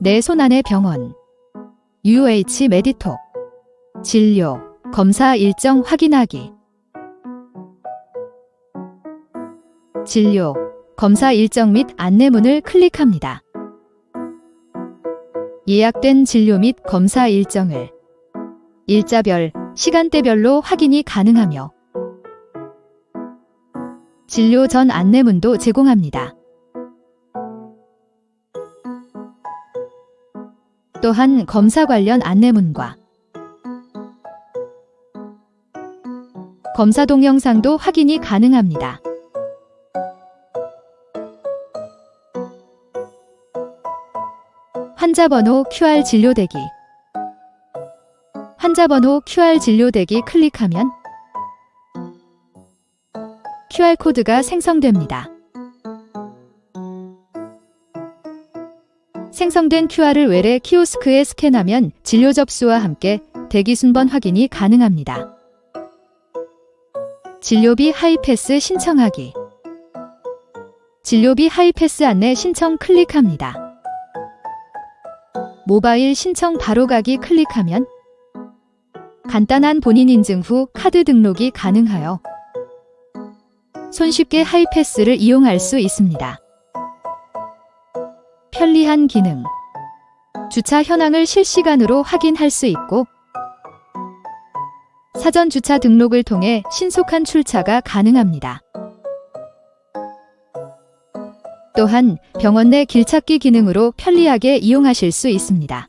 내 손안의 병원 UH 메디톡 진료 검사 일정 확인하기 진료 검사 일정 및 안내문을 클릭합니다. 예약된 진료 및 검사 일정을 일자별, 시간대별로 확인이 가능하며 진료 전 안내문도 제공합니다. 또한 검사 관련 안내문과 검사 동영상도 확인이 가능합니다. 환자번호 QR 진료대기 환자번호 QR 진료대기 클릭하면 QR코드가 생성됩니다. 생성된 QR을 외래 키오스크에 스캔하면 진료 접수와 함께 대기 순번 확인이 가능합니다. 진료비 하이패스 신청하기 진료비 하이패스 안내 신청 클릭합니다. 모바일 신청 바로 가기 클릭하면 간단한 본인 인증 후 카드 등록이 가능하여 손쉽게 하이패스를 이용할 수 있습니다. 편리한 기능. 주차 현황을 실시간으로 확인할 수 있고 사전 주차 등록을 통해 신속한 출차가 가능합니다. 또한 병원 내 길찾기 기능으로 편리하게 이용하실 수 있습니다.